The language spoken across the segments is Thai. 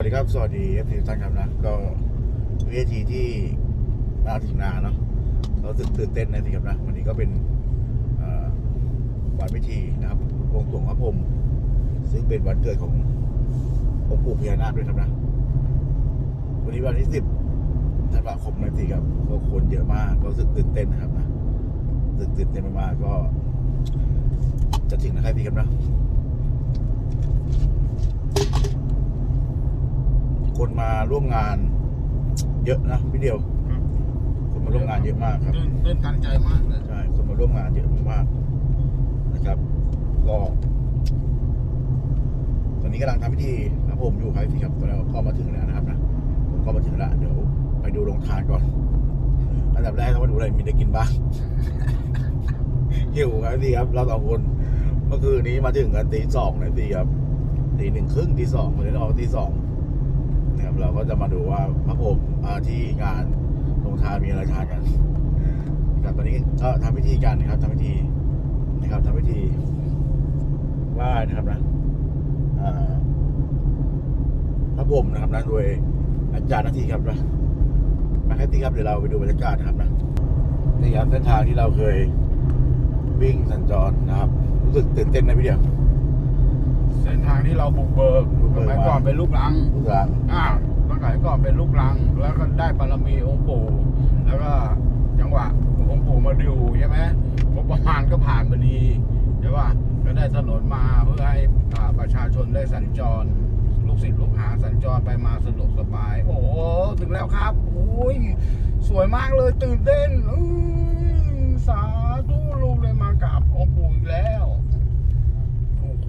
สวัสดีครับ สวัสดีเอฟซีท่านครับนะก็เวทีที่ราชสิงนาเนาะเราตื่นตื่นเต้นนะสิครับนะวันนี้ก็เป็นวันพิธีนะครับวงสรวงพระพรมซึ่งเป็นวันเกิดขององค์ปู่พญานาคด้วยครับนะวันนี้วันที่สิบธันวาคมนะสิครับก็คนเยอะมากก็รู้สึกตื่นเต้นนะครับนะรู้สึกตื่นเต้นมากๆก็จะถึงนะครับพี่ครับนะ คนมาร่วมงาน เยอะนะพี่เดียว คนมาร่วมงานเยอะมากครับตื่นตื่นตันใจมากเลยใช่ คนมาร่วมงานเยอะมากนะครับก็ตอนนี้กำลังทำพิธีพระพรหมอยู่ครับพี่ครับตอนนี้ก็มาถึงแล้วนะครับนะผมก็มาถึงแล้วเดี๋ยวไปดูโรงทานก่อนอันดับแรกต้องมาดูอะไรมีได้กินบ้างหิวครับพี่ครับเราสองคนเมื่อคืนนี้มาถึงกันตีสองนะพี่ครับตีหนึ่งครึ่งตีสองวันนี้เราออกตีสองนะครับเรา ก็จะมาดูว่าพระพรหมอ่าที่งานโรงทานมีอะไรทานกันนะครับตอนนี้ก็ทำพิธีกันนะครับทำพิธีนะครับทำพิธีไหว้นะครับนะอ่าพระพรหมนะครับนะโดยอาจารย์นาทีครับนะมาแค่ที่ครับเดี๋ยวเราไปดูบรรยากาศนะครับนะนี่ครับเส้นทางที่เราเคยวิ่งสัญจรนะครับ รู้สึกตื่นเต้นไหมพี่เดียวเส้นทางที่เราบุกเบิกบุกเบิสกมัยก่อนเป็นลูกลังทุกครั้งอ่าสมัย ก่อนเป็นลูกลัง แล้วก็ได้บารมีองค์ปู่ แล้วก็จังหวะองค์ปู่มาดูใช่ไหมงบประมาณก็ผ่านมาดีใช่ป่ะก็ได้ถนนมาเพื่อให้ประชาชนได้สัญจร ลูกศิษย์ลูกหาสัญจรไปมาสะดวกสบาย โอ้โหถึงแล้วครับโอ้ยสวยมากเลยตื่นเต้นสาธุลูกเลยมากราบองค์ปู่อีกแล้วโอ้โห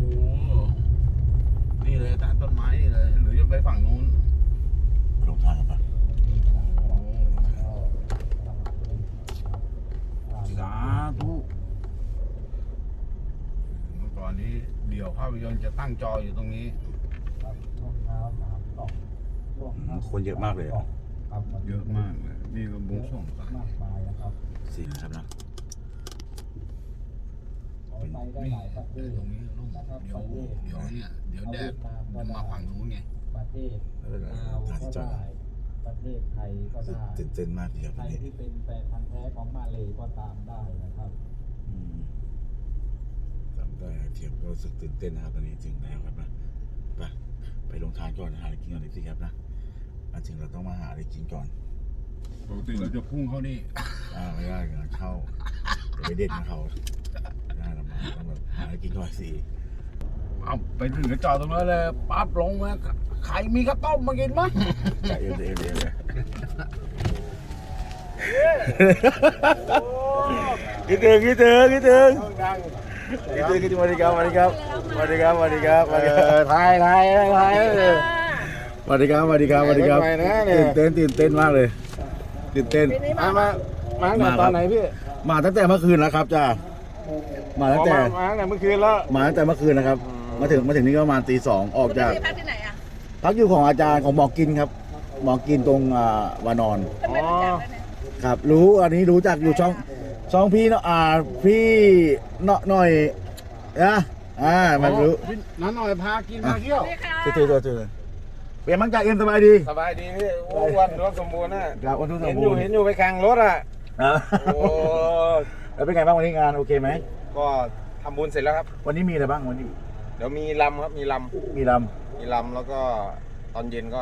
นี่เลยตามต้นไม้นี่เลย หรือจะไปฝั่งนู้น ลงทางกันปะ สาธุเมื่อก่อนนี้เดี๋ยวภาพยนตร์ จะตั้งจออยู่ตรงนี้คนเยอะมากเลยอะเยอะมากเลยนี่ก็บุ้งส่งสารมากมายนะครับสี่นะครับนะไปได้หลายประเทศตรงนี้ร่มเดี๋ยวเดี๋ยวเนี่ยเดี๋ยวแดดมันมาฝั่งนู้นไงประเทศแล้วก็ลาวทางก็ที่จอดได้ประเทศไทยก็ได้ตื่นเต้นมากเลยครับใครวันนี้ที่เป็นแฟนพันธุ์แท้ของมาเลยก็ตามได้นะครับอืมจำ ได้เทียบก็รู้สึกตื่นเต้นนะครับตอนนี้ถึงแล้วครับนะไปไปลงทานก่อนหาอะไรกินก่อนเลยสิครับนะมาถึงเราต้องมาหาอะไรกินก่อนปกติเราจะพุ่งเข้านี่อ่าไม่ได้งานเข้าเดี๋ยวไปเด็ดมาเขาน่าลำบากต้องแบบหาอะไรกินก่อนสิเอาไปถึงก็จอดตรงนั้นเลยปั๊บลงมาใครมีข้าวต้มมากินมั้ยใจเย็นเย็นเย็นเลยคิดถึงคิดถึงคิดถึง คิดถึงคิดถึงสวัสดีครับสวัสดีครับสวัสดีครับสวัสดีครับสวัสดีครับไทยไทยไทยสวัสดีครับสวัสดีครับสวัสดีครับไปไหนนะเนี่ย ตื่นเต้นตื่นเต้นมากเลยตื่นเต้น มามามาตั้งแต่ตอนไหนพี่มาตั้งแต่เมื่อคืนแล้วครับจ้ามาตั้งแต่ มาตั้งแต่เมื่อคืนแล้ว มาตั้งแต่เมื่อคืนนะครับ มาถึงมาถึงนี่ก็ประมาณตีสองออกจากพี่พักที่ไหนอะพักอยู่ของอาจารย์ของหมอกินครับหมอกินตรงอ่าวานอน ทำไมรู้จักกันเนี่ยครับ รู้อันนี้รู้จักอยู่ช่อง ช่องพี่เนาะอ่าพี่เนาะหน่อยนะอ่ามันรู้พี่น้าหน่อยพากินพาเที่ยวนี่ค่ะถือถือถือถือเป็นมังจ่าเอ็มสบายดีสบายดีพี่โอ้วันรถสมบูรณ์นะครับวันทุกสเห็มนอบูยู่รณ์เห็นอยู่ไปแข่งรถอะอ่าโอ้แล้วเป็นไงบ้างวันนี้งานโอเคไหมก็ทำบุญเสร็จแล้วครับ วันนี้มีอะไรบ้างวันนี้ เดี๋ยวมีลำครับมีลมีลำมีลำแล้วก็ตอนเย็นก็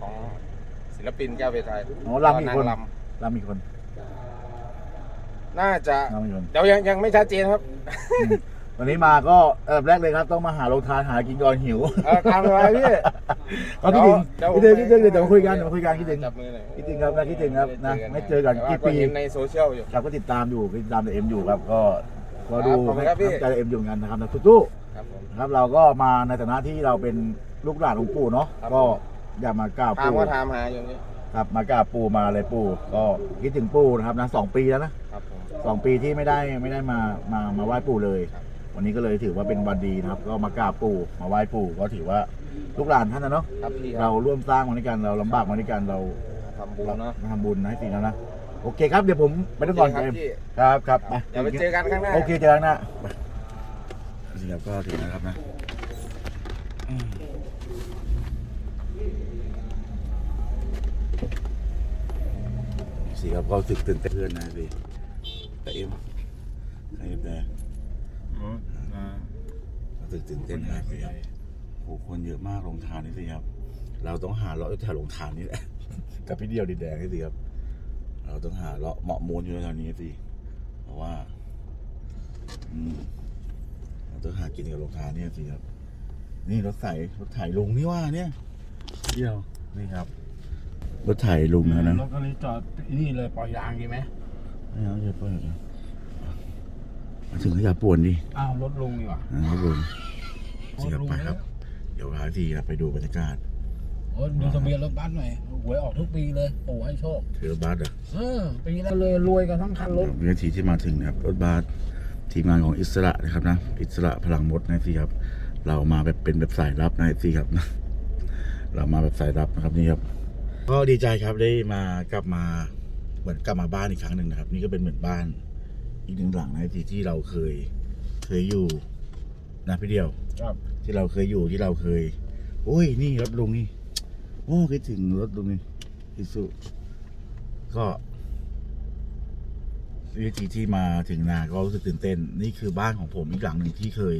ของศิลปินแก้วเวทายำอ๋อลำอีกคนลลำอีกคนำ น่าจะลำอีกคนเดี๋ยวยังยังไม่ชัดเจนครับอืมวันนี้มาก็เออแรกเลยครับ ต้องมาหาโรงทานหากินก่อนหิวเออตามสบายพี่ก็คิดถึงเดี๋ยวคิดถึงคิดถึงเดี๋ยวมาคุยกันเดี๋ยวมาคุยกันคิดถึงจับมือหน่อยคิดถึงครับนะคิดถึงครับนะไม่เจอกันแต่ว่ากี่ปีเห็นในโซเชียลอยู่ ครับก็ติดตามอยู่ติดตามแต่เอ็มอยู่ครับก็ก็ดูครับขอบคุณครับพี่ให้ใจเอ็มอยู่เหมือนกันนะครับนะสู้ครับผม ๆนะครับเราก็มาในฐานะที่เราเป็นลูกหลานหลวงปู่เนาะครับ ก็อยากมากราบถามปู่ก็ถามหาอยู่นี่ ครับมากราบปู่มาเลยปู่ก็คิดถึงปู่นะครับนะสองปีแล้วนะครับผม สองปีที่ไม่ได้ไม่ได้มามามาไหว้ปู่เลย ครับ วันนี้ก็เลยถือว่าเป็นวันดีนะครับ ก็มากราบปู่มาไหว้ปู่ก็ถือว่าลูกหลานท่านนะเนาะครับพี่ครัเราบร่วมสร้างมาด้วยกันเราลำบากมาด้วยกันเราทำบุญเนาะมาทำบุญนะให้สิ่งแล้วนะโอเคครับเดี๋ยวผมไปต้องก่อนโอเคครับเอ็มพี่ครับครับไปเดี๋ยวไปเจอกันข้างหน้า โอเคเจอกันนะไปนี่ครับก็ถึงแล้วครับนะอืม สีครับก็รู้สึกตื่นเต้นเพื่อนนะพี่แต่เอ็มใครแต่รู้สึกตื่นเต้นนะพี่ครับโอ้โหคนเยอะมากลงทานนี่สิครับ เราต้องหาเลาะแถวลงทานนี่แหละกับพี่เดียวดินแดงนี่สิครับ เราต้องหาเลาะเหมาะมูลอยู่แถวนี้สิเพราะว่าอืมเราต้องหากินกับลงทานนี่สิครับ นี่รถไถรถไถลุงนี่ว่าเนี่ยเดียวนี่ครับ รถไถลุงนะนะรถคันนี้จอดนี่เลยปล่อยยางดีไหมไม่เอาอย่าเปิดนะมาถึงขยะป่วนดิอ้าวรถลุงนี่หว่านะครับลุงรเสีถยลุงไปครับ เดี๋ยวพาทีครับไปดูบรรยากาศโอ้ดูทะเบียนรถบัสหน่อยหวยออกทุกปีเลยโอ้ให้โชคถือรถบัสเหรอเออปีแล้วเลยรวยกันทั้งคันรถวินาทีที่มาถึงนะครับรถบัสทีมงานของอิสระนะครับนะ อิสระพลังมดนะสิครับ เรามาแบบเป็นแบบสายลับนะสิครับนะเรามาแบบสายลับนะครับนี่ครับ ก็ดีใจครับได้มากลับมาเหมือนกลับมาบ้านอีกครั้งหนึ่งนะครับ นี่ก็เป็นเหมือนบ้านอีกหนึ่งหลังนะที่ที่เราเคยเคยอยู่นะพี่เดียวครับ ที่เราเคยอยู่ที่เราเคยโอ้ยนี่รถลุงนี่โอ้คิดถึงรถลุงนี่อิสุก็วิธีที่มาถึงนาก็รู้สึกตื่นเต้น นี่คือบ้านของผมอีกหลังหนึ่งที่เคย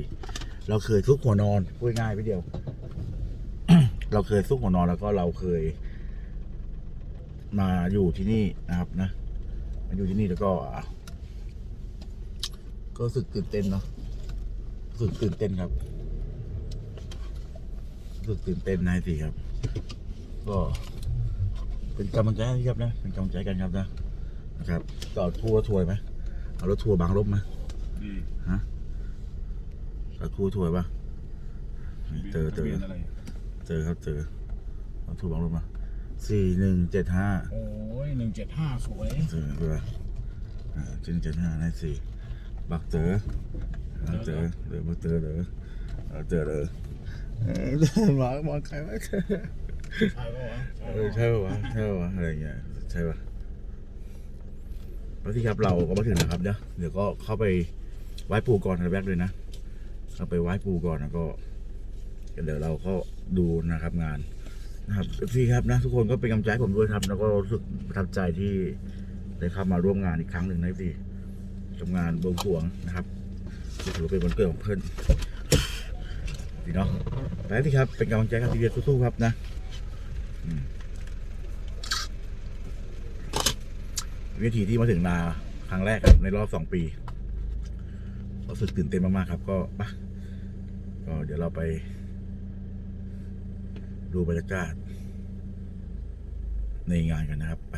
เราเคยซุกหัวนอนพูดง่ายพี่เดียว เราเคยซุกหัวนอนแล้วก็เราเคย มาอยู่ที่นี่นะครับนะมาอยู่ที่นี่แล้วก็ ก็รู้สึกตื่นเต้นเนาะรู้สึกตื่นเต้นครับรู้สึกตื่นเต้นนายสิครับ ก็ เป็นกำลังใจให้ครับนะเป็นกำลังใจกันครับนะนะครับต่อทัวร์ทัวร์ไหมเอารถทัวร์บางลบไหมฮะเอาทัวร์ทัวร์ปะเจอเจอเจอครับเจอเอาทัวร์บางลบมา สี่หนึ่งเจ็ดห้าโอ้ยหนึ่งเจ็ดห้าสวยเจอเจออ่าเจ็ดเจ็ดห้านายสี่บักเจอบักเจอเดี๋ยวบักเจอเดี๋ยวเอาเจอเดี๋ยวเออเดินมามองใครไม่เจอใช่ปะวะเออใช่ป่าวะใช่ป่าวะอะไรอย่างเงี้ยใช่ป่ะแล้วที่ครับเราก็มาถึงแล้วครับเดี๋ยวเดี๋ยวก็เข้าไปไหว้ปู่ก่อนนะแบกเลยนะเข้าไปไหว้ปู่ก่อนแล้วก็เดี๋ยวเราก็ดูนะครับงาน นะครับพี่ครับนะทุกคนก็เป็นกำลังใจให้ผมด้วยครับ แล้วก็รู้สึกประทับใจที่ได้เข้ามาร่วมงานอีกครั้งหนึ่งนะพี่กับงานบวงสรวงนะครับถือว่าเป็นวันเกิดของเพื่อนพี่เนาะไปที่ครับ เป็นกำลังใจครับพี่เบียร์สู้ๆครับนะวิธีที่มาถึงนาครั้งแรกครับในรอบสองปีรู้สึกตื่นเต้นมากๆครับ ก็ปะก็เดี๋ยวเราไป ดูบรรยากาศในงานกันนะครับไป